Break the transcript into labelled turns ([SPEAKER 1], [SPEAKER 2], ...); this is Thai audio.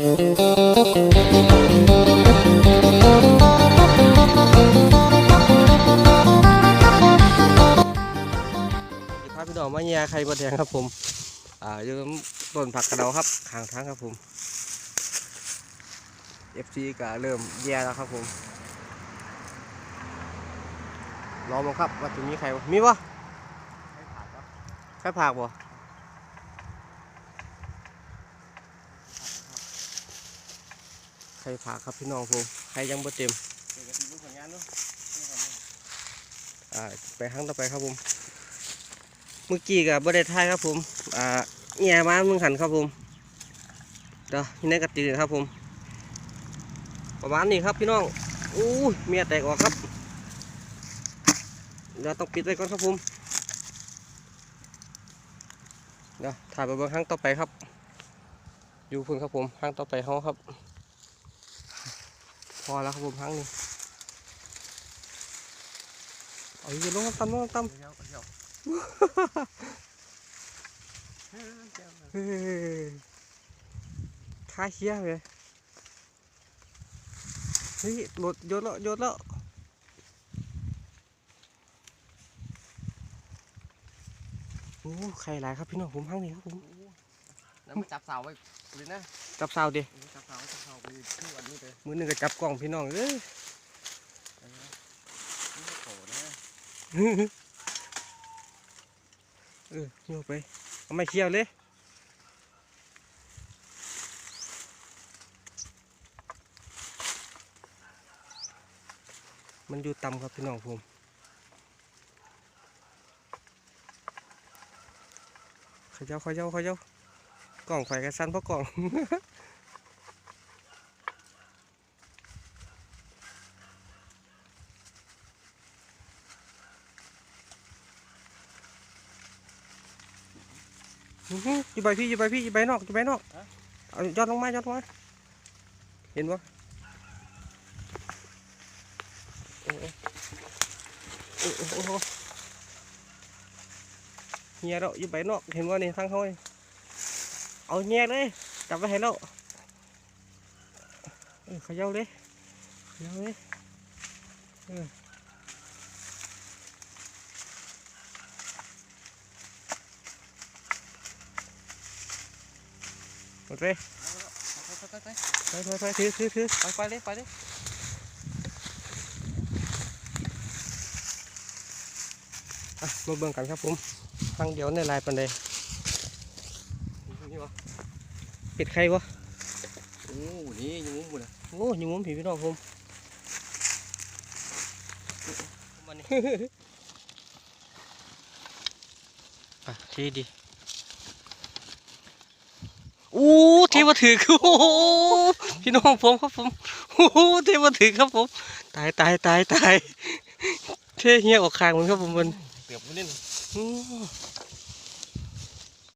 [SPEAKER 1] พาพี่น้องมาแย่ไข่บดแดงครับผม อ่าอยู่ต้นผักกระเดาครับข้างทางครับผม FC ก็เริ่มแย่แล้วครับผมรอมาครับว่าจะมีใครบ่มีวะใครผักบ่ ใครผักครับพี่น้องผมใครยังบ่เต็มไปครั้งต่อไปครับผม เมื่อกี้กับบ่ได้ทายครับผม อ่าแง่มามึงหันครับผมเดี๋ยวนี่กระติกครับผม ประมาณนี้ครับพี่น้องอู้ยเมียแตกออกครับเดี๋ยวต้องปิดไว้ก่อนครับผมเดี๋ยวถ่ายไปเบนครั้งต่อไปครับ อยู่พุ่นครับผมครั้งต่อไปเขาครับ อแล้วครับผมครั้งนี้เอาอยู่ลงน้ำตำลงน้ำตำเฮ้ยค่าเชี่ยเลยเฮ้ยหลดโยนแล้วโยนแล้วโอ้ใครหลายครับพี่น้องผมพังนี่ครับผม
[SPEAKER 2] แล้วมาจับเสาไว้เลยนะ
[SPEAKER 1] จับสาวดิ
[SPEAKER 2] จับ
[SPEAKER 1] มือหนึ่งก็จับกล้องพี่น้องเอ้ย
[SPEAKER 2] นี่โผล่นะ
[SPEAKER 1] เออโยกไปเอาไม่เชี่ยวเลยมันอยู่ต่ำครับพี่น้องผมเขย่าเขย่าเขย่ากล่องไฟกระสันเพราะกล่อง อื้อหืออยู่ใบพี่อยู่ใบพี่อยู่ใบนอกอยู่ใบนอกเอายอดลงมายอดลงมาเห็นปะโอ้โหโอ้โหโอ้โหเฮียเราอยู่ใบนอกเห็นว่านี่ทางเขานี่เอาเฮียเลยจับไว้ให้เราเออเขย่าเลยเขย่าเลยเออหม ดเลย
[SPEAKER 2] ไปไปไป
[SPEAKER 1] ไปไปไปถือถือถือ
[SPEAKER 2] ไปไปเลยไปเลย
[SPEAKER 1] มาเบิ่งกันครับผมทางเดียวในลายปันใดป็ดไข่วะ
[SPEAKER 2] โอ้นี่ยังงูเลย
[SPEAKER 1] โอ้ยงมุมผีพี่น้องผมมานี่ อะทีดี อู้เทวถือโอ้โหพี่น้องผมครับผมโอ้โหเทวถือครับผม ตายตายตายตายเทเฮียออกคางมันครับผมมัน
[SPEAKER 2] เกือบไม่เล่น
[SPEAKER 1] อู้